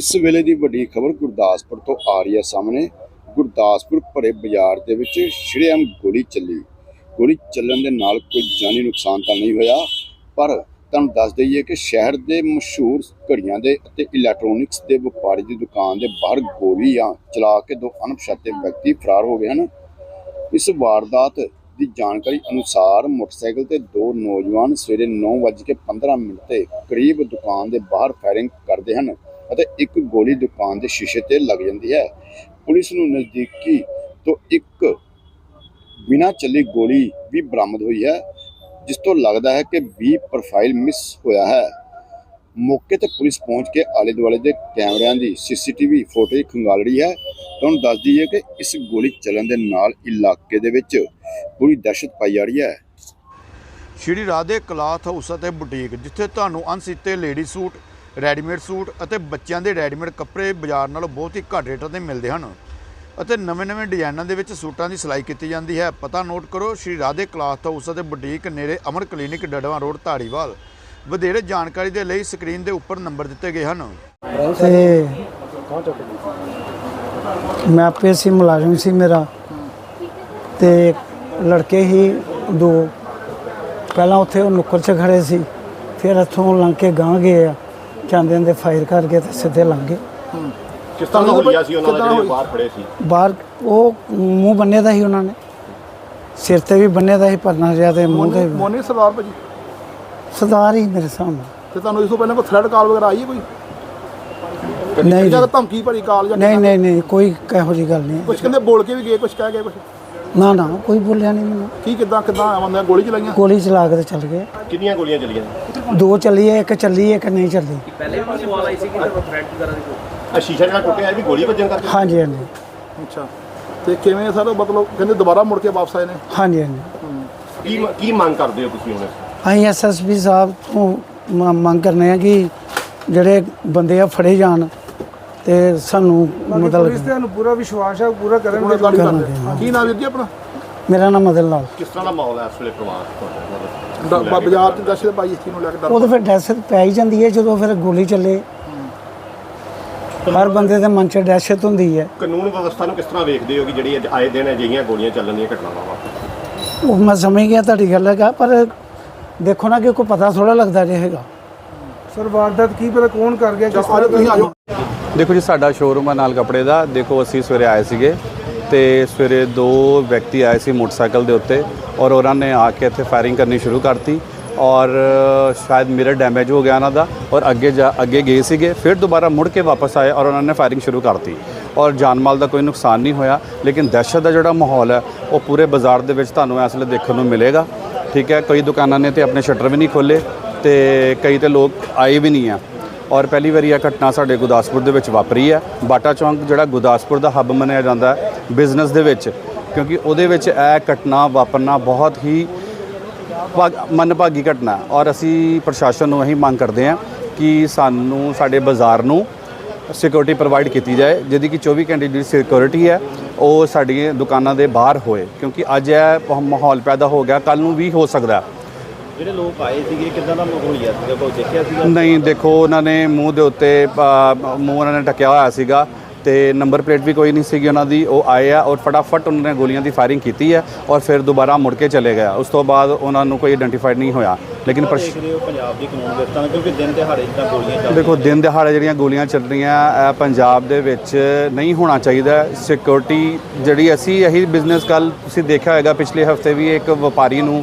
ਇਸ ਵੇਲੇ ਦੀ ਵੱਡੀ ਖਬਰ ਗੁਰਦਾਸਪੁਰ ਤੋਂ ਆ ਰਹੀ ਹੈ ਸਾਹਮਣੇ। ਗੁਰਦਾਸਪੁਰ ਭਰੇ ਬਾਜ਼ਾਰ ਦੇ ਵਿੱਚ ਸ਼ਰੇਆਮ ਗੋਲੀ ਚੱਲੀ। ਗੋਲੀ ਚੱਲਣ ਦੇ ਨਾਲ ਕੋਈ ਜਾਨੀ ਨੁਕਸਾਨ ਤਾਂ ਨਹੀਂ ਹੋਇਆ, ਪਰ ਤੁਹਾਨੂੰ ਦੱਸ ਦਈਏ ਕਿ ਸ਼ਹਿਰ ਦੇ ਮਸ਼ਹੂਰ ਘੜੀਆਂ ਦੇ ਅਤੇ ਇਲੈਕਟ੍ਰੋਨਿਕਸ ਦੇ ਵਪਾਰੀ ਦੀ ਦੁਕਾਨ ਦੇ ਬਾਹਰ ਗੋਲੀਆਂ ਚਲਾ ਕੇ ਦੋ ਅਣਪਛਾਤੇ ਵਿਅਕਤੀ ਫਰਾਰ ਹੋ ਗਏ ਹਨ। ਇਸ ਵਾਰਦਾਤ ਦੀ ਜਾਣਕਾਰੀ ਅਨੁਸਾਰ ਮੋਟਰਸਾਈਕਲ ਤੇ ਦੋ ਨੌਜਵਾਨ ਸਵੇਰੇ 9:15 ਮਿੰਟ ਤੇ ਕਰੀਬ ਦੁਕਾਨ ਦੇ ਬਾਹਰ ਫਾਇਰਿੰਗ ਕਰਦੇ ਹਨ। ਅਤੇ ਇੱਕ ਗੋਲੀ ਦੁਕਾਨ ਦੇ ਸ਼ੀਸ਼ੇ ਤੇ ਲੱਗ ਜਾਂਦੀ ਹੈ। ਪੁਲਿਸ ਨੂੰ ਨਜ਼ਦੀਕੀ ਤੋਂ ਇੱਕ ਬਿਨਾਂ ਚੱਲੀ ਗੋਲੀ ਵੀ ਬਰਾਮਦ ਹੋਈ ਹੈ, ਜਿਸ ਤੋਂ ਲੱਗਦਾ ਹੈ ਕਿ ਵੀ ਪ੍ਰੋਫਾਈਲ ਮਿਸ ਹੋਇਆ ਹੈ। ਮੌਕੇ ਤੇ ਪੁਲਿਸ ਪਹੁੰਚ ਕੇ ਆਲੇ ਦੁਆਲੇ ਦੇ ਕੈਮਰਿਆਂ ਦੀ ਸੀਸੀਟੀਵੀ ਫੁਟੇਜ ਖੰਗਾਲ ਰਹੀ ਹੈ। ਤੁਹਾਨੂੰ ਦੱਸ ਦਈਏ ਕਿ ਇਸ ਗੋਲੀ ਚੱਲਣ ਦੇ ਨਾਲ ਇਲਾਕੇ ਦੇ ਵਿੱਚ ਪੂਰੀ ਦਹਿਸ਼ਤ ਪਾਈ ਜਾ ਰਹੀ ਹੈ। ਸ਼੍ਰੀ ਰਾਧੇ ਕਲਾਥ ਹਾਊਸ ਅਤੇ ਬੁਟੀਕ, ਜਿੱਥੇ ਤੁਹਾਨੂੰ ਅਣਸੀਤੇ ਲੇਡੀ ਸੂਟ ਰੈਡੀਮੇਡ ਸੂਟ ਅਤੇ ਬੱਚਿਆਂ ਦੇ ਰੈਡੀਮੇਡ ਕੱਪੜੇ ਬਾਜ਼ਾਰ ਨਾਲੋਂ ਬਹੁਤ ਹੀ ਘੱਟ ਰੇਟਾਂ ਤੇ ਮਿਲਦੇ ਹਨ। ਅਤੇ ਨਵੇਂ-ਨਵੇਂ ਡਿਜ਼ਾਈਨਾਂ ਦੇ ਵਿੱਚ ਸੂਟਾਂ ਦੀ ਸਿਲਾਈ ਕੀਤੀ ਜਾਂਦੀ ਹੈ। ਪਤਾ ਨੋਟ ਕਰੋ, ਸ਼੍ਰੀ ਰਾਧੇ ਕਲਾਥ ਹਾਊਸ ਅਤੇ ਬੁਟੀਕ ਨੇੜੇ ਅਮਰ ਕਲੀਨਿਕ ਡੜਵਾ ਰੋਡ ਧਾਰੀਵਾਲ। ਵਧੇਰੇ ਜਾਣਕਾਰੀ ਦੇ ਲਈ ਸਕਰੀਨ ਦੇ ਉੱਪਰ ਨੰਬਰ ਦਿੱਤੇ ਗਏ ਹਨ। ਤੇ ਮੈਂ ਆਪੇ ਸੀ, ਮੁਲਾਜ਼ਮ ਸੀ ਮੇਰਾ। ਤੇ ਲੜਕੇ ਹੀ ਦੋ। ਪਹਿਲਾਂ ਉੱਥੇ ਉਹ ਨੁੱਕਰ 'ਚ ਖੜੇ ਸੀ। ਫਿਰ ਇੱਥੋਂ ਲੰਘ ਕੇ ਗਾਂ ਗਏ ਆ। ਜਾਂਦੇ ਜਾਂਦੇ ਫਾਇਰ ਕਰਕੇ ਤੇ ਸਿੱਧੇ ਲੰਘ ਗਏ। ਕਿਸ ਤਰ੍ਹਾਂ ਦਾ ਹੋਈਆ ਸੀ ਉਹਨਾਂ ਦਾ ਜਿਹੜੇ ਬਾਹਰ ਖੜੇ ਸੀ? ਬਾਹਰ ਉਹ ਮੂੰਹ ਬੰਨੇ ਦਾ ਸੀ ਉਹਨਾਂ ਨੇ। ਸਿਰ ਤੇ ਵੀ ਬੰਨੇ ਦਾ ਸੀ ਪਰਨਾ ਤੇ ਮੂੰਹ ਤੇ ਵੀ। ਮੋਨੀ ਸਰਦਾਰ ਭਾਜੀ? ਸਰਦਾਰ ਹੀ ਮੇਰੇ ਸਾਹਮਣੇ। ਤੇ ਤੁਹਾਨੂੰ ਇਸ ਤੋਂ ਪਹਿਲਾਂ ਕੋਈ ਥ੍ਰੈਡ ਕਾਲ ਵਗੈਰਾ ਆਈ ਹੈ ਕੋਈ? ਨਹੀਂ ਜਾਂ ਧਮਕੀ ਭਰੀ ਕਾਲ ਜਾਂ ਨਹੀਂ ਨਹੀਂ ਨਹੀਂ ਕੋਈ ਇਹੋ ਜਿਹੀ ਗੱਲ ਨਹੀਂ ਕੁਝ ਕਹਿੰਦੇ ਬੋਲ ਕੇ ਵੀ ਗਏ ਕੁਝ ਕਹਿ ਗਏ ਕੁਝ ਨਾ ਨਾ ਕੋਈ ਬੋਲਿਆ ਨਹੀਂ ਮੈਨੂੰ। ਕੀ ਕਿਦਾਂ ਕਿਦਾਂ ਆਉਂਦੇ ਗੋਲੀ ਚਲਾਈਆਂ? ਗੋਲੀ ਚਲਾ ਕੇ ਤੇ ਚੱਲ ਗਏ। ਕਿੰਨੀਆਂ ਗੋਲੀਆਂ ਚੱਲੀਆਂ? ਦੋ ਚੱਲੀ ਹੈ ਇੱਕ ਚੱਲੀ ਹੈ ਇੱਕ ਨਹੀਂ ਚੱਲੀ। ਆ ਸ਼ੀਸ਼ਾ ਜਿਹੜਾ ਟੁੱਟਿਆ ਇਹ ਵੀ ਗੋਲੀ ਵੱਜਣ ਕਰਕੇ? ਹਾਂਜੀ ਹਾਂਜੀ। ਅੱਛਾ। ਤੇ ਕਿਵੇਂ ਸਰ? ਮਤਲਬ ਕਹਿੰਦੇ ਦੁਬਾਰਾ ਮੁੜ ਕੇ ਵਾਪਸ ਆਏ ਨੇ? ਹਾਂਜੀ ਹਾਂਜੀ। ਕੀ ਕੀ ਮੰਗ ਕਰਦੇ ਹੋ ਤੁਸੀਂ ਹੁਣ? ਅਸੀਂ ਐਸਐਸਪੀ ਸਾਹਿਬ ਤੋਂ ਮੰਗ ਕਰਨੇ ਆ ਕਿ ਜਿਹੜੇ ਬੰਦੇ ਆ ਫੜੇ ਜਾਣ। ਤੇ ਸਾਨੂੰ ਮਤਲਬ ਤੁਹਾਨੂੰ ਪੂਰਾ ਵਿਸ਼ਵਾਸ ਹੈ ਪੂਰਾ ਕਰਨਗੇ ਗਾੜੀ ਕਰਨਗੇ, ਕਰਦੇ ਹਾਂ। ਕੀ ਨਾਮ ਵੀਰ ਜੀ ਆਪਣਾ? ਮੇਰਾ ਨਾਮ ਮਦਨ ਲਾਲ। ਕਿਸ ਤਰ੍ਹਾਂ ਦਾ ਮਾਹੌਲ ਹੈ ਇਸ ਵੇਲੇ ਪਰਿਵਾਰ ਤੁਹਾਡਾ ਡ- ਬ- ਬਾਜ਼ਾਰ ਚ ਦਸ਼ਤ ਪਾਈ ਇਸ ਚੀਜ਼ ਨੂੰ ਲੈ ਕੇ ਡਰ ਉਹ ਤਾਂ ਫਿਰ ਦਹਿਸ਼ਤ ਪੈ ਹੀ ਜਾਂਦੀ ਹੈ ਜਦੋਂ ਫਿਰ ਗੋਲੀ ਚੱਲੇ। ਹਰ ਬੰਦੇ ਦੇ ਮਨ 'ਚ ਦਹਿਸ਼ਤ ਹੁੰਦੀ ਹੈ। ਕਾਨੂੰਨ ਵਿਵਸਥਾ ਨੂੰ ਕਿਸ ਤਰ੍ਹਾਂ ਵੇਖਦੇ ਹੋ ਕਿ ਜਿਹੜੀ ਅੱਜ ਆਏ ਦਿਨ ਅਜਿਹੀਆਂ ਗੋਲੀਆਂ ਚੱਲਣ ਦੀਆਂ ਘਟਨਾਵਾਂ ਵਾ ਉਹ ਮੈਂ ਸਮਝ ਗਿਆ ਤੁਹਾਡੀ ਗੱਲ ਹੈਗਾ ਪਰ ਦੇਖੋ ਨਾ ਕਿ ਕੋਈ ਪਤਾ ਥੋੜਾ ਲੱਗਦਾ ਰਹੇਗਾ ਸਰ ਵਾਰਦਾਤ ਕੀ ਪਤਾ ਕੌਣ ਕਰ ਗਿਆ ਕਿਸ ਅੱਜ ਤੁਸੀਂ ਆਜੋ ਦੇਖੋ ਜੀ, ਸਾਡਾ ਸ਼ੋਰੂਮ ਹੈ ਨਾਲ ਕੱਪੜੇ ਦਾ। ਦੇਖੋ, ਅਸੀਂ ਸਵੇਰੇ ਆਏ ਸੀਗੇ ਤੇ ਸਵੇਰੇ ਦੋ ਵਿਅਕਤੀ ਆਏ ਸੀ ਮੋਟਰਸਾਈਕਲ ਦੇ ਉੱਤੇ ਔਰ ਉਹਨਾਂ ਨੇ ਆ ਕੇ ਇੱਥੇ ਫਾਇਰਿੰਗ ਕਰਨੀ ਸ਼ੁਰੂ ਕਰਤੀ ਔਰ ਸ਼ਾਇਦ ਮਿਰਰ ਡੈਮੇਜ ਹੋ ਗਿਆ ਉਹਨਾਂ ਦਾ ਔਰ ਅੱਗੇ ਜਾ, ਅੱਗੇ ਗਏ ਸੀਗੇ, ਫਿਰ ਦੁਬਾਰਾ ਮੁੜ ਕੇ ਵਾਪਸ ਆਏ ਔਰ ਉਹਨਾਂ ਨੇ ਫਾਇਰਿੰਗ ਸ਼ੁਰੂ ਕਰਤੀ ਔਰ ਜਾਨ ਮਾਲ ਦਾ ਕੋਈ ਨੁਕਸਾਨ ਨਹੀਂ ਹੋਇਆ, ਲੇਕਿਨ ਦਹਿਸ਼ਤ ਦਾ ਜਿਹੜਾ ਮਾਹੌਲ ਹੈ, ਉਹ ਪੂਰੇ ਬਾਜ਼ਾਰ ਦੇ ਵਿੱਚ ਤੁਹਾਨੂੰ ਇਸ ਵੇਲੇ ਦੇਖਣ ਨੂੰ ਮਿਲੇਗਾ। ਠੀਕ ਹੈ, ਕਈ ਦੁਕਾਨਾਂ ਨੇ ਤੇ ਆਪਣੇ ਸ਼ਟਰ ਵੀ ਨਹੀਂ ਖੋਲੇ ਤੇ ਕਈ ਤੇ ਲੋਕ ਆਏ ਵੀ ਨਹੀਂ ਆ। ਔਰ ਪਹਿਲੀ ਵਾਰੀ ਇਹ ਘਟਨਾ ਸਾਡੇ ਗੁਰਦਾਸਪੁਰ ਦੇ ਵਿੱਚ ਵਾਪਰੀ ਹੈ। ਬਾਟਾ ਚੌਂਕ ਜਿਹੜਾ ਗੁਰਦਾਸਪੁਰ ਦਾ ਹੱਬ ਮੰਨਿਆ ਜਾਂਦਾ ਹੈ ਬਿਜ਼ਨਸ ਦੇ ਵਿੱਚ, ਕਿਉਂਕਿ ਉਹਦੇ ਵਿੱਚ ਇਹ ਘਟਨਾ ਵਾਪਰਨਾ ਬਹੁਤ ਹੀ ਭਾਗ- ਮੰਦਭਾਗੀ ਘਟਨਾ ਔਰ ਅਸੀਂ ਪ੍ਰਸ਼ਾਸਨ ਨੂੰ ਇਹੀ ਮੰਗ ਕਰਦੇ ਹਾਂ ਕਿ ਸਾਨੂੰ ਸਾਡੇ ਬਾਜ਼ਾਰ ਨੂੰ ਸਿਕਿਉਰਿਟੀ ਪ੍ਰੋਵਾਈਡ ਕੀਤੀ ਜਾਏ, ਜਿਹਦੀ ਕਿ 24 ਘੰਟੇ ਦੀ ਸਿਕਿਉਰਿਟੀ ਹੈ, ਉਹ ਸਾਡੀਆਂ ਦੁਕਾਨਾਂ ਦੇ ਬਾਹਰ ਹੋਏ। ਕਿਉਂਕਿ ਅੱਜ ਇਹ ਮਾਹੌਲ ਪੈਦਾ ਹੋ ਗਿਆ ਕੱਲ ਨੂੰ ਵੀ ਹੋ ਸਕਦਾ ਜਿਹੜੇ ਲੋਕ ਆਏ ਸੀਗੇ ਕਿਦਾਂ ਦਾ ਮਾਹੌਲ ਹੋਇਆ ਸੀਗਾ? ਕੋਈ ਦੇਖਿਆ ਸੀਗਾ? ਨਹੀਂ ਦੇਖੋ ਉਹਨਾਂ ਨੇ ਮੂੰਹ ਦੇ ਉੱਤੇ ਅ, ਮੂੰਹ ਉਹਨਾਂ ਨੇ ਢੱਕਿਆ ਹੋਇਆ ਸੀਗਾ ਤੇ ਨੰਬਰ ਪਲੇਟ ਵੀ ਕੋਈ ਨਹੀਂ ਸੀਗੀ ਉਹਨਾਂ ਦੀ। ਉਹ ਆਏ ਆ ਔਰ ਫਟਾਫਟ ਉਹਨਾਂ ਨੇ ਗੋਲੀਆਂ ਦੀ ਫਾਇਰਿੰਗ ਕੀਤੀ ਹੈ ਔਰ ਫਿਰ ਦੁਬਾਰਾ ਮੁੜ ਕੇ ਚਲੇ ਗਿਆ ਉਸ ਤੋਂ ਬਾਅਦ ਉਹਨਾਂ ਨੂੰ ਕੋਈ ਆਇਡੈਂਟੀਫਾਈਡ ਨਹੀਂ ਹੋਇਆ। ਲੇਕਿਨ ਪ੍ਰਸ਼- ਦੇਖਦੇ ਹੋ ਪੰਜਾਬ ਦੀ ਕਾਨੂੰਨ ਵਿਵਸਥਾ ਨੂੰ? ਕਿਉਂਕਿ ਦਿਨ ਦਿਹਾੜੇ ਜਿੱਦਾਂ ਗੋਲੀਆਂ ਚੱਲ ਦੇਖੋ ਦਿਨ ਦਿਹਾੜੇ ਜਿਹੜੀਆਂ ਗੋਲੀਆਂ ਚੱਲ ਰਹੀਆਂ ਇਹ ਪੰਜਾਬ ਦੇ ਵਿੱਚ ਨਹੀਂ ਹੋਣਾ ਚਾਹੀਦਾ। ਸਿਕਿਉਰਿਟੀ ਜਿਹੜੀ ਅਸੀਂ ਇਹੀ ਬਿਜ਼ਨਸ ਕੱਲ ਤੁਸੀਂ ਦੇਖਿਆ ਹੋਵੇਗਾ ਪਿਛਲੇ ਹਫ਼ਤੇ ਵੀ ਇੱਕ ਵਪਾਰੀ ਨੂੰ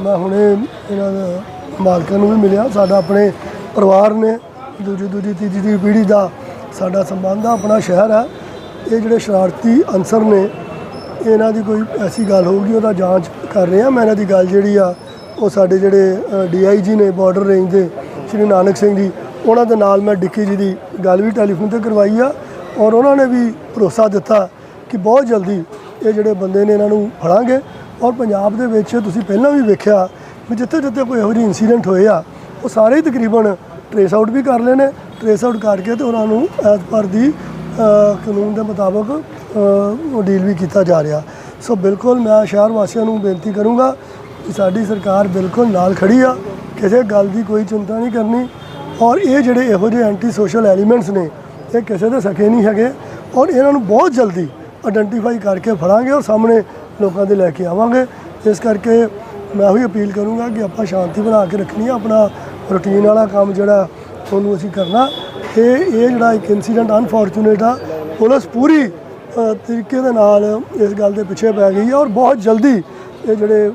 ਮੈਂ ਹੁਣੇ ਇਹਨਾਂ ਦਾ ਮਾਲਕਾਂ ਨੂੰ ਵੀ ਮਿਲਿਆ। ਸਾਡਾ ਆਪਣੇ ਪਰਿਵਾਰ ਨੇ, ਦੂਜੀ ਦੂਜੀ, ਤੀਜੀ ਦੀ ਪੀੜ੍ਹੀ ਦਾ ਸਾਡਾ ਸੰਬੰਧ ਆ, ਆਪਣਾ ਸ਼ਹਿਰ ਹੈ ਇਹ ਜਿਹੜੇ ਸ਼ਰਾਰਤੀ ਅਨਸਰ ਨੇ, ਇਹਨਾਂ ਦੀ ਕੋਈ ਐਸੀ ਗੱਲ ਹੋਊਗੀ, ਉਹਦਾ ਜਾਂਚ ਕਰ ਰਹੇ ਆ। ਮੈਂ ਇਹਨਾਂ ਦੀ ਗੱਲ ਜਿਹੜੀ ਆ, ਉਹ ਸਾਡੇ ਜਿਹੜੇ ਡੀਆਈਜੀ ਨੇ ਬਾਰਡਰ ਰੇਂਜ ਦੇ, ਸ਼੍ਰੀ ਨਾਨਕ ਸਿੰਘ ਜੀ, ਉਹਨਾਂ ਦੇ ਨਾਲ ਮੈਂ ਡਿੱਕੀ ਜੀ ਦੀ ਗੱਲ ਵੀ ਟੈਲੀਫੋਨ ਤੇ ਕਰਵਾਈ ਆ ਔਰ ਉਹਨਾਂ ਨੇ ਵੀ ਭਰੋਸਾ ਦਿੱਤਾ ਕਿ ਬਹੁਤ ਜਲਦੀ ਇਹ ਜਿਹੜੇ ਬੰਦੇ ਨੇ ਇਹਨਾਂ ਨੂੰ ਫੜਾਂਗੇ। ਔਰ ਪੰਜਾਬ ਦੇ ਵਿੱਚ ਤੁਸੀਂ ਪਹਿਲਾਂ ਵੀ ਵੇਖਿਆ ਵੀ ਜਿੱਥੇ ਜਿੱਥੇ ਕੋਈ ਇਹੋ ਜਿਹੇ ਇਨਸੀਡੈਂਟ ਹੋਏ ਆ, ਉਹ ਸਾਰੇ ਹੀ ਤਕਰੀਬਨ ਟਰੇਸ ਆਊਟ ਵੀ ਕਰ ਲਏ ਨੇ ਟਰੇਸ ਆਊਟ ਕਰਕੇ ਤੇ ਉਹਨਾਂ ਨੂੰ ਐਜ਼ ਪਰ ਦੀ ਕਾਨੂੰਨ ਦੇ ਮੁਤਾਬਕ ਉਹ ਡੀਲ ਵੀ ਕੀਤਾ ਜਾ ਰਿਹਾ। ਸੋ ਬਿਲਕੁਲ ਮੈਂ ਸ਼ਹਿਰ ਵਾਸੀਆਂ ਨੂੰ ਬੇਨਤੀ ਕਰੂੰਗਾ ਕਿ ਸਾਡੀ ਸਰਕਾਰ ਬਿਲਕੁਲ ਨਾਲ ਖੜੀ ਆ, ਕਿਸੇ ਗੱਲ ਦੀ ਕੋਈ ਚਿੰਤਾ ਨਹੀਂ ਕਰਨੀ ਔਰ ਇਹ ਜਿਹੜੇ ਇਹੋ ਜਿਹੇ ਐਂਟੀ ਸੋਸ਼ਲ ਐਲੀਮੈਂਟਸ ਨੇ, ਇਹ ਕਿਸੇ ਦੇ ਸਕੇ ਨਹੀਂ ਹੈਗੇ ਔਰ ਇਹਨਾਂ ਨੂੰ ਬਹੁਤ ਜਲਦੀ ਆਇਡੈਂਟੀਫਾਈ ਕਰਕੇ ਫੜਾਂਗੇ ਔਰ ਸਾਹਮਣੇ ਲੋਕਾਂ ਦੇ ਲੈ ਕੇ ਆਵਾਂਗੇ। ਇਸ ਕਰਕੇ ਮੈਂ ਉਹੀ ਅਪੀਲ ਕਰੂੰਗਾ ਕਿ ਆਪਾਂ ਸ਼ਾਂਤੀ ਬਣਾ ਕੇ ਰੱਖਣੀ ਆ ਆਪਣਾ ਰੂਟੀਨ ਵਾਲਾ ਕੰਮ ਜਿਹੜਾ ਉਹਨੂੰ ਅਸੀਂ ਕਰਨਾ। ਇਹ ਇਹ ਜਿਹੜਾ ਇੱਕ ਇਨਸੀਡੈਂਟ ਅਨਫੋਰਚੂਨੇਟ ਆ ਪੁਲਿਸ ਪੂਰੀ ਤਰੀਕੇ ਦੇ ਨਾਲ ਇਸ ਗੱਲ ਦੇ ਪਿੱਛੇ ਪੈ ਗਈ ਹੈ ਔਰ ਬਹੁਤ ਜਲਦੀ ਇਹ ਜਿਹੜੇ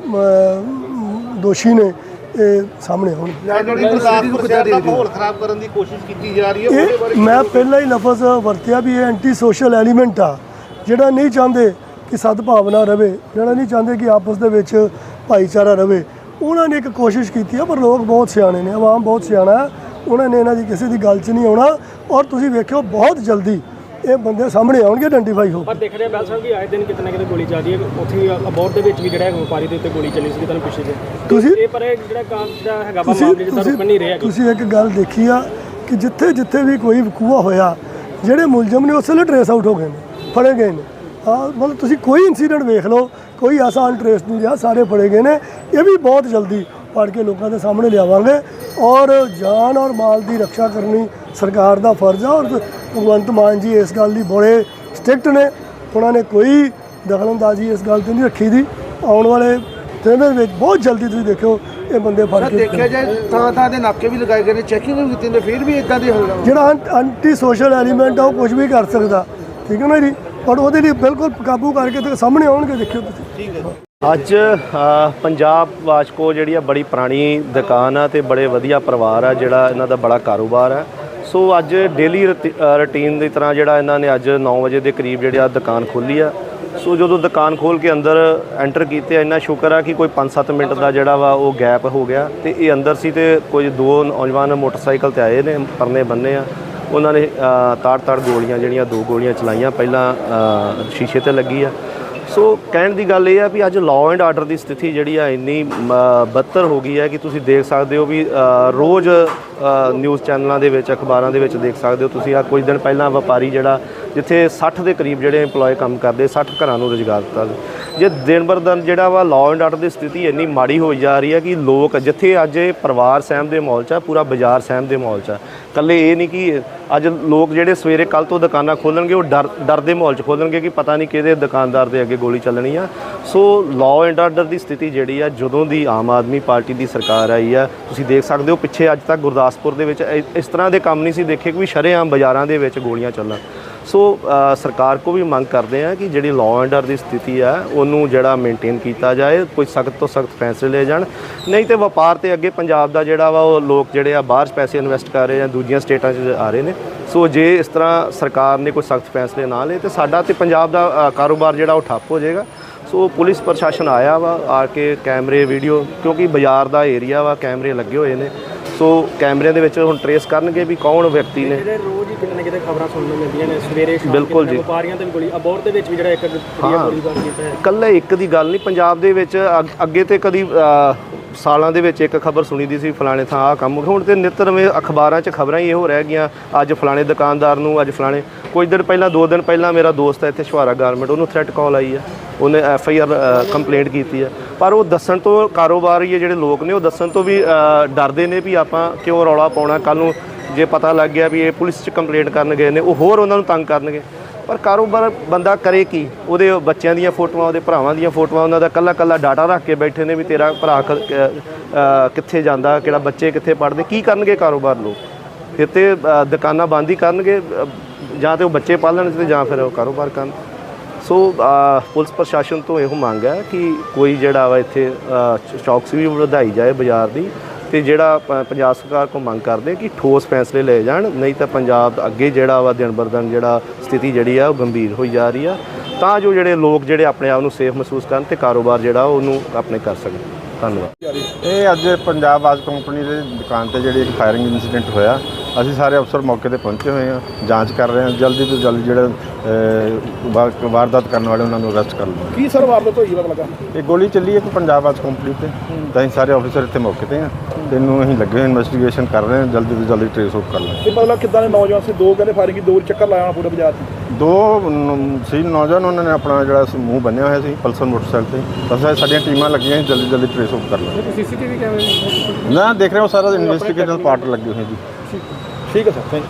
ਦੋਸ਼ੀ ਨੇ ਇਹ ਸਾਹਮਣੇ ਆਉਣਗੇ ਮਾਹੌਲ ਖਰਾਬ ਕਰਨ ਦੀ ਕੋਸ਼ਿਸ਼ ਕੀਤੀ ਜਾ ਰਹੀ ਹੈ ਇਹ ਮੈਂ ਪਹਿਲਾਂ ਹੀ ਲਫ਼ਜ਼ ਵਰਤਿਆ ਵੀ ਇਹ ਐਂਟੀ ਸੋਸ਼ਲ ਐਲੀਮੈਂਟ ਆ। ਜਿਹੜਾ ਨਹੀਂ ਚਾਹੁੰਦੇ ਕਿ ਸਦਭਾਵਨਾ ਰਵੇ। ਜਿਹੜਾ ਨਹੀਂ ਚਾਹੁੰਦੇ ਕਿ ਆਪਸ ਦੇ ਵਿੱਚ ਭਾਈਚਾਰਾ ਰਵੇ। ਉਹਨਾਂ ਨੇ ਇੱਕ ਕੋਸ਼ਿਸ਼ ਕੀਤੀ ਆ ਪਰ ਲੋਕ ਬਹੁਤ ਸਿਆਣੇ ਨੇ ਆਵਾਮ ਬਹੁਤ ਸਿਆਣਾ ਹੈ। ਉਹਨਾਂ ਨੇ ਇਹਨਾਂ ਦੀ ਕਿਸੇ ਦੀ ਗੱਲ 'ਚ ਨਹੀਂ ਆਉਣਾ। ਔਰ ਤੁਸੀਂ ਵੇਖਿਓ ਬਹੁਤ ਜਲਦੀ ਇਹ ਬੰਦੇ ਸਾਹਮਣੇ ਆਉਣਗੇ ਆਇਡੈਂਟੀਫਾਈ ਹੋ। ਪਰ ਦੇਖ ਰਹੇ ਬੈਲ ਸਾਹਿਬ ਕਿ ਆਏ ਦਿਨ ਕਿਤੇ ਨਾ ਕਿਤੇ ਗੋਲੀ ਚੱਲਦੀ ਹੈ। ਉੱਥੇ ਵੀ ਅਬੋਰ ਦੇ ਵਿੱਚ ਵੀ ਜਿਹੜਾ ਹੈ ਵਪਾਰੀ ਦੇ ਉੱਤੇ ਗੋਲੀ ਚੱਲੀ ਸੀ ਤੁਹਾਨੂੰ ਪਿੱਛੇ ਜੇ ਤੁਸੀਂ ਇਹ ਪਰ ਇਹ ਜਿਹੜਾ ਕੰਮ ਜਿਹੜਾ ਹੈਗਾ ਵਾ ਮਾਮਲੇ ਜਿੱਦਾਂ ਰੁਕਣ ਨਹੀਂ ਰਿਹਾ ਤੁਸੀਂ ਇੱਕ ਗੱਲ ਦੇਖੀ ਆ ਕਿ ਜਿੱਥੇ ਜਿੱਥੇ ਵੀ ਕੋਈ ਵਕੂਆ ਹੋਇਆ ਜਿਹੜੇ ਮੁਲਜ਼ਮ ਨੇ ਉਸੇ ਵੇਲੇ ਟਰੇਸ ਆਊਟ ਹੋ ਗਏ ਨੇ ਫੜੇ ਗਏ ਨੇ। ਮਤਲਬ ਤੁਸੀਂ ਕੋਈ ਇਨਸੀਡੈਂਟ ਵੇਖ ਲਓ ਕੋਈ ਐਸਾ ਅਨਟ੍ਰੇਸ ਨਹੀਂ ਰਿਹਾ ਸਾਰੇ ਫੜੇ ਗਏ ਨੇ। ਇਹ ਵੀ ਬਹੁਤ ਜਲਦੀ ਫੜ ਕੇ ਲੋਕਾਂ ਦੇ ਸਾਹਮਣੇ ਲਿਆਵਾਂਗੇ। ਔਰ ਜਾਨ ਔਰ ਮਾਲ ਦੀ ਰੱਖਿਆ ਕਰਨੀ ਸਰਕਾਰ ਦਾ ਫਰਜ਼ ਆ ਔਰ ਭਗਵੰਤ ਮਾਨ ਜੀ ਇਸ ਗੱਲ ਦੀ ਬੜੇ ਸਟ੍ਰਿਕਟ ਨੇ। ਉਹਨਾਂ ਨੇ ਕੋਈ ਦਖਲਅੰਦਾਜ਼ੀ ਇਸ ਗੱਲ ਤੇ ਨਹੀਂ ਰੱਖੀ ਦੀ। ਆਉਣ ਵਾਲੇ ਦਿਨਾਂ ਵਿੱਚ ਬਹੁਤ ਜਲਦੀ ਤੁਸੀਂ ਦੇਖਿਓ ਇਹ ਬੰਦੇ ਫੜ ਕੇ ਦੇਖਿਆ ਜਾਏ ਥਾਂ ਥਾਂ ਦੇ ਨਾਕੇ ਵੀ ਲਗਾਏ ਗਏ ਨੇ ਚੈਕਿੰਗ ਵੀ ਕੀਤੀ ਨੇ ਫਿਰ ਵੀ ਇਦਾਂ ਦੇ ਹੋ ਜਿਹੜਾ ਐਂਟੀ ਸੋਸ਼ਲ ਐਲੀਮੈਂਟ ਆ ਉਹ ਕੁਝ ਵੀ ਕਰ ਸਕਦਾ। ਠੀਕ ਹੈ ਨਾ ਜੀ? ਪਰ ਉਹਦੇ ਲਈ ਬਿਲਕੁਲ ਕਾਬੂ ਕਰਕੇ ਤੇ ਸਾਹਮਣੇ ਆਉਣਗੇ ਦੇਖਿਓ ਤੁਸੀਂ। ਅੱਜ ਅ, ਪੰਜਾਬ ਵਾਸ਼ਕੋ ਜਿਹੜੀ ਆ ਬੜੀ ਪੁਰਾਣੀ ਦੁਕਾਨ ਆ ਤੇ ਬੜੇ ਵਧੀਆ ਪਰਿਵਾਰ ਆ ਜਿਹੜਾ ਇਹਨਾਂ ਦਾ ਬੜਾ ਕਾਰੋਬਾਰ ਆ। ਸੋ ਅੱਜ ਡੇਲੀ ਰੁਟੀਨ ਦੀ ਤਰ੍ਹਾਂ ਜਿਹੜਾ ਇਹਨਾਂ ਨੇ ਅੱਜ 9 ਵਜੇ ਦੇ ਕਰੀਬ ਜਿਹੜੀ ਆ ਦੁਕਾਨ ਖੋਲੀ ਆ। ਸੋ ਜਦੋਂ ਦੁਕਾਨ ਖੋਲ ਕੇ ਅੰਦਰ ਐਂਟਰ ਕੀਤੇ ਆ, ਇੰਨਾ ਸ਼ੁਕਰ ਆ ਕਿ ਕੋਈ 5-7 ਮਿੰਟ ਦਾ ਜਿਹੜਾ ਵਾ ਉਹ ਗੈਪ ਹੋ ਗਿਆ ਤੇ ਇਹ ਅੰਦਰ ਸੀ ਤੇ ਕੁਝ ਦੋ ਨੌਜਵਾਨ ਮੋਟਰਸਾਈਕਲ ਤੇ ਆਏ ਨੇ ਪਰਨੇ ਬੰਨੇ ਆ। ਉਹਨਾਂ ਨੇ ਤਾੜ-ਤਾੜ ਗੋਲੀਆਂ ਜਿਹੜੀਆਂ ਦੋ ਗੋਲੀਆਂ ਚਲਾਈਆਂ ਪਹਿਲਾਂ ਸ਼ੀਸ਼ੇ ਤੇ ਲੱਗੀ ਆ। ਸੋ ਕਹਿਣ ਦੀ ਗੱਲ ਇਹ ਆ ਵੀ ਅੱਜ ਲਾਅ ਐਂਡ ਆਰਡਰ ਦੀ ਸਥਿਤੀ ਜਿਹੜੀ ਆ ਇੰਨੀ ਮ, ਬੱਤਰ ਹੋ ਗਈ ਹੈ ਕਿ ਤੁਸੀਂ ਦੇਖ ਸਕਦੇ ਹੋ ਵੀ ਰੋਜ਼ ਨਿਊਜ਼ ਚੈਨਲਾਂ ਦੇ ਵਿੱਚ ਅਖਬਾਰਾਂ ਦੇ ਵਿੱਚ ਦੇਖ ਸਕਦੇ ਹੋ ਤੁਸੀਂ। ਆ ਕੁਝ ਦਿਨ ਪਹਿਲਾਂ ਵਪਾਰੀ ਜਿਹੜਾ ਜਿੱਥੇ 60 ਦੇ ਕਰੀਬ ਜਿਹੜੇ EMPLOYE ਕੰਮ ਕਰਦੇ 60 ਘਰਾਂ ਨੂੰ ਰੁਜ਼ਗਾਰ ਦਿੱਤਾ। ਜੇ ਦਿਨ ਬਰ ਦਿਨ ਜਿਹੜਾ ਵਾ ਲਾਅ ਐਂਡ ਆਰਡਰ ਦੀ ਸਥਿਤੀ ਇੰਨੀ ਮਾੜੀ ਹੋਈ ਜਾ ਰਹੀ ਹੈ ਕਿ ਲੋਕ ਜਿੱਥੇ ਅੱਜ ਇਹ ਪਰਿਵਾਰ ਸਹਿਮ ਦੇ ਮਾਹੌਲ 'ਚ ਆ ਪੂਰਾ ਬਾਜ਼ਾਰ ਸਹਿਮ ਦੇ ਮਾਹੌਲ 'ਚ ਆ ਕੱਲੇ ਇਹ ਨਹੀਂ ਕਿ ਅੱਜ ਲੋਕ ਜਿਹੜੇ ਸਵੇਰੇ ਕੱਲ ਤੋਂ ਦੁਕਾਨਾਂ ਖੋਲਣਗੇ, ਉਹ ਡਰ ਡਰ ਦੇ ਮਾਹੌਲ 'ਚ ਖੋਲਣਗੇ ਕਿ ਪਤਾ ਨਹੀਂ ਕਿਹਦੇ ਦੁਕਾਨਦਾਰ ਦੇ ਅੱਗੇ ਗੋਲੀ ਚੱਲਣੀ ਆ। ਸੋ ਲਾਅ ਐਂਡ ਆਰਡਰ ਦੀ ਸਥਿਤੀ ਜਿਹੜੀ ਆ, ਜਦੋਂ ਦੀ ਆਮ ਆਦਮੀ ਪਾਰਟੀ ਦੀ ਸਰਕਾਰ ਆਈ ਆ, ਤੁਸੀਂ ਦੇਖ ਸਕਦੇ ਹੋ ਪਿੱਛੇ ਅੱਜ ਤੱਕ ਗੁਰਦਾਸਪੁਰ ਦੇ ਵਿੱਚ ਇਸ ਤਰ੍ਹਾਂ ਦੇ ਕੰਮ ਨਹੀਂ ਸੀ ਦੇਖੇ ਕਿ ਵੀ ਸ਼ਰੇਆਮ ਬਾਜ਼ਾਰਾਂ ਦੇ ਵਿੱਚ ਗੋਲੀਆਂ ਚੱਲਣ। ਸੋ ਸਰਕਾਰ ਕੋ ਵੀ ਮੰਗ ਕਰਦੇ ਆ ਕਿ ਜਿਹੜੀ ਲਾਅ ਐਂਡ ਆਰਡਰ ਦੀ ਸਥਿਤੀ ਆ, ਉਹਨੂੰ ਜਿਹੜਾ ਮੇਨਟੇਨ ਕੀਤਾ ਜਾਏ, ਕੋਈ ਸਖਤ ਤੋਂ ਸਖਤ ਫੈਸਲੇ ਲਏ ਜਾਣ। ਨਹੀਂ ਤੇ ਵਪਾਰ ਤੇ ਅੱਗੇ ਪੰਜਾਬ ਦਾ ਜਿਹੜਾ ਵਾ, ਉਹ ਲੋਕ ਜਿਹੜੇ ਆ, ਬਾਹਰ ਪੈਸੇ ਇਨਵੈਸਟ ਕਰ ਰਹੇ ਆ, ਦੂਜੀਆਂ ਸਟੇਟਾਂ 'ਚ ਆ ਰਹੇ ਨੇ। ਸੋ, ਜੇ ਇਸ ਤਰ੍ਹਾਂ ਸਰਕਾਰ ਨੇ ਕੋਈ ਸਖਤ ਫੈਸਲੇ ਨਾ ਲਏ, ਤੇ ਸਾਡਾ ਤੇ ਪੰਜਾਬ ਦਾ ਕਾਰੋਬਾਰ ਜਿਹੜਾ ਉਹ ਠੱਪ ਹੋ ਜਾਏਗਾ। ਸੋ, ਪੁਲਿਸ ਪ੍ਰਸ਼ਾਸਨ ਆਇਆ ਵਾ, ਆ ਕੇ ਕੈਮਰੇ, ਵੀਡੀਓ, ਕਿਉਂਕਿ ਬਾਜ਼ਾਰ ਦਾ ਏਰੀਆ ਵਾ, ਕੈਮਰੇ ਲੱਗੇ ਹੋਏ ਨੇ। ਸੋ ਕੈਮਰਿਆਂ ਦੇ ਵਿੱਚ ਹੁਣ ਟਰੇਸ ਕਰਨਗੇ ਵੀ ਕੌਣ ਵਿਅਕਤੀ ਨੇ ਜਿਹੜੇ ਰੋਜ਼ ਹੀ ਕਿਤੇ ਨਾ ਕਿਤੇ ਖਬਰਾਂ ਸੁਣਨ ਨੂੰ ਮਿਲਦੀਆਂ ਨੇ ਸਵੇਰੇ ਸ਼ਾਮ ਬਿਲਕੁਲ ਜੀ। ਵਪਾਰੀਆਂ ਤੇ ਵੀ ਗੋਲੀ ਅਬੋਰ ਦੇ ਵਿੱਚ ਵੀ ਜਿਹੜਾ ਇੱਕ। ਗੋਲੀ ਬੰਦ ਕੀਤਾ ਹੈ ਇਕੱਲੇ ਇੱਕ ਦੀ ਗੱਲ ਨਹੀਂ ਪੰਜਾਬ ਦੇ ਵਿੱਚ ਅੱਗ- ਤੇ ਕਦੀ ਸਾਲਾਂ ਦੇ ਵਿੱਚ ਇੱਕ ਖਬਰ ਸੁਣੀ ਦੀ ਸੀ ਫਲਾਣੇ ਥਾਂ ਆ ਕੰਮ। ਹੁਣ ਤੇ ਨਿੱਤ ਅਖਬਾਰਾਂ 'ਚ ਖਬਰਾਂ ਹੀ ਇਹੋ ਰਹਿ ਗਈਆਂ। ਅੱਜ ਫਲਾਣੇ ਦੁਕਾਨਦਾਰ ਨੂੰ, ਅੱਜ ਫਲਾਣੇ ਕੁਝ ਦਿਨ ਪਹਿਲਾਂ, ਦੋ ਦਿਨ ਪਹਿਲਾਂ ਮੇਰਾ ਦੋਸਤ ਹੈ ਇੱਥੇ ਸ਼ੁਹਾਰਾ ਗਾਰਮੈਂਟ, ਉਹਨੂੰ ਥ੍ਰੈਟ ਕਾਲ ਆਈ ਹੈ। ਉਹਨੇ ਐਫ ਆਈ ਆਰ ਕੰਪਲੇਂਟ ਕੀਤੀ ਹੈ। ਪਰ ਉਹ ਦੱਸਣ ਤੋਂ ਕਾਰੋਬਾਰੀ ਜਿਹੜੇ ਲੋਕ ਨੇ, ਉਹ ਦੱਸਣ ਤੋਂ ਵੀ ਡਰਦੇ ਨੇ ਵੀ ਆਪਾਂ ਕਿਉਂ ਰੌਲਾ ਪਾਉਣਾ। ਕੱਲ ਨੂੰ ਜੇ ਪਤਾ ਲੱਗ ਗਿਆ ਵੀ ਇਹ ਪੁਲਿਸ 'ਚ ਕੰਪਲੇਂਟ ਕਰਨ ਗਏ ਨੇ, ਉਹ ਹੋਰ ਉਹਨਾਂ ਨੂੰ ਤੰਗ ਕਰਨਗੇ। ਪਰ ਕਾਰੋਬਾਰ ਬੰਦਾ ਕਰੇ ਕੀ? ਉਹਦੇ ਬੱਚਿਆਂ ਦੀਆਂ ਫੋਟੋਆਂ ਉਹਦੇ ਭਰਾਵਾਂ ਦੀਆਂ ਫੋਟੋਆਂ ਉਹਨਾਂ ਦਾ ਕੱਲਾ ਕੱਲਾ ਡਾਟਾ ਰੱਖ ਕੇ ਬੈਠੇ ਨੇ ਵੀ ਤੇਰਾ ਭਰਾ ਕਿੱਥੇ ਜਾਂਦਾ ਕਿਹੜਾ ਬੱਚੇ ਕਿੱਥੇ ਪੜ੍ਹਦੇ ਕੀ ਕਰਨਗੇ ਕਾਰੋਬਾਰ ਲੋਕ? ਫਿਰ ਤੇ ਦੁਕਾਨਾਂ ਬੰਦ ਹੀ ਕਰਨਗੇ ਜਾਂ ਤੇ ਉਹ ਬੱਚੇ ਪਾਲਣ ਤੇ ਜਾਂ ਫਿਰ ਉਹ ਕਾਰੋਬਾਰ ਕਰਨ। ਸੋ ਪੁਲਿਸ ਪ੍ਰਸ਼ਾਸਨ ਤੋਂ ਇਹੋ ਮੰਗ ਹੈ ਕਿ ਕੋਈ ਜਿਹੜਾ ਵਾ ਇੱਥੇ ਅ, ਵੀ ਵਧਾਈ ਜਾਏ ਬਾਜ਼ਾਰ ਦੀ ਤੇ ਜਿਹੜਾ ਪੰਜਾਬ ਸਰਕਾਰ ਕੋ ਮੰਗ ਕਰਦੇ ਕਿ ਠੋਸ ਫੈਸਲੇ ਲਏ ਜਾਣ, ਨਹੀਂ ਤਾਂ ਪੰਜਾਬ ਅੱਗੇ ਜਿਹੜਾ ਵਾ ਦਿਨ ਬਰਦਨ ਜਿਹੜਾ ਸਥਿਤੀ ਜਿਹੜੀ ਆ ਉਹ ਗੰਭੀਰ ਹੋਈ ਜਾ ਰਹੀ ਆ। ਤਾਂ ਜੋ ਜਿਹੜੇ ਲੋਕ ਜਿਹੜੇ ਆਪਣੇ ਆਪ ਨੂੰ ਸੇਫ ਮਹਿਸੂਸ ਕਰਨ ਤੇ ਕਾਰੋਬਾਰ ਜਿਹੜਾ ਉਹਨੂੰ ਆਪਣੇ ਕਰ ਸਕਣ। ਧੰਨਵਾਦ। ਇਹ ਅੱਜ ਪੰਜਾਬ ਆਜ ਕੰਪਨੀ ਦੇ ਦੁਕਾਨ ਤੇ ਜਿਹੜੀ ਇੱਕ ਫਾਇਰਿੰਗ ਇਨਸੀਡੈਂਟ ਹੋਇਆ। ਅਸੀਂ ਸਾਰੇ ਅਫਸਰ ਮੌਕੇ ਤੇ ਪਹੁੰਚੇ ਹੋਏ ਹਾਂ ਜਾਂਚ ਕਰ ਰਹੇ ਹਾਂ ਜਲਦੀ ਤੋਂ ਜਲਦੀ ਜਿਹੜੇ ਵਾਰਦਾਤ ਕਰਨ ਵਾਲੇ ਉਹਨਾਂ ਨੂੰ ਅਰੈਸਟ ਕਰ ਲਓ। ਕੀ ਸਰ ਵਾਰਦਾਤ ਹੋਈ ਪਤਾ ਲੱਗਾ ਇਹ ਗੋਲੀ ਚੱਲੀ ਇੱਕ ਪੰਜਾਬ ਆਜ ਕੰਪਨੀ ਤੇ ਤਾਂ ਅਸੀਂ ਸਾਰੇ ਅਫਸਰ ਇੱਥੇ ਮੌਕੇ ਤੇ ਹਾਂ। ਤੇ ਇਹਨੂੰ ਅਸੀਂ ਲੱਗੇ ਹੋਏ ਇਨਵੈਸਟੀਗੇਸ਼ਨ ਕਰ ਰਹੇ ਹਾਂ ਜਲਦੀ ਤੋਂ ਜਲਦੀ ਟ੍ਰੇਸ ਆਊਟ ਕਰ ਲਾਂਗੇ ਇਹ ਮਤਲਬ ਕਿੱਦਾਂ ਦੇ ਨੌਜਵਾਨ ਸੀ? ਦੋ ਕਹਿੰਦੇ ਫਾਇਰਿੰਗ ਦੋ ਚੱਕਰ ਲਾਇਆ ਪੂਰੇ ਬਾਜ਼ਾਰ 'ਚ। ਦੋ ਸੀ ਨੌਜਵਾਨ ਉਹਨਾਂ ਨੇ ਆਪਣਾ ਜਿਹੜਾ ਮੂੰਹ ਬੰਨਿਆ ਹੋਇਆ ਸੀ ਪਲਸਰ ਮੋਟਰਸਾਈਕਲ ਤੇ। ਇਹ ਸਾਡੀਆਂ ਟੀਮਾਂ ਲੱਗੀਆਂ ਜਲਦੀ ਜਲਦੀ ਟ੍ਰੇਸ ਆਊਟ ਕਰ ਲਾਂਗੇ ਸੀਸੀਟੀਵੀ ਕੈਮਰੇ ਨਾ ਦੇਖ ਰਹੇ ਹੋ ਸਾਰਾ ਇਨਵੈਸਟੀਗੇਸ਼ਨ ਪਾਰਟ ਲੱਗੇ ਹੋਏ ਜੀ। ਠੀਕ ਹੈ ਸਰ ਥੈਂਕ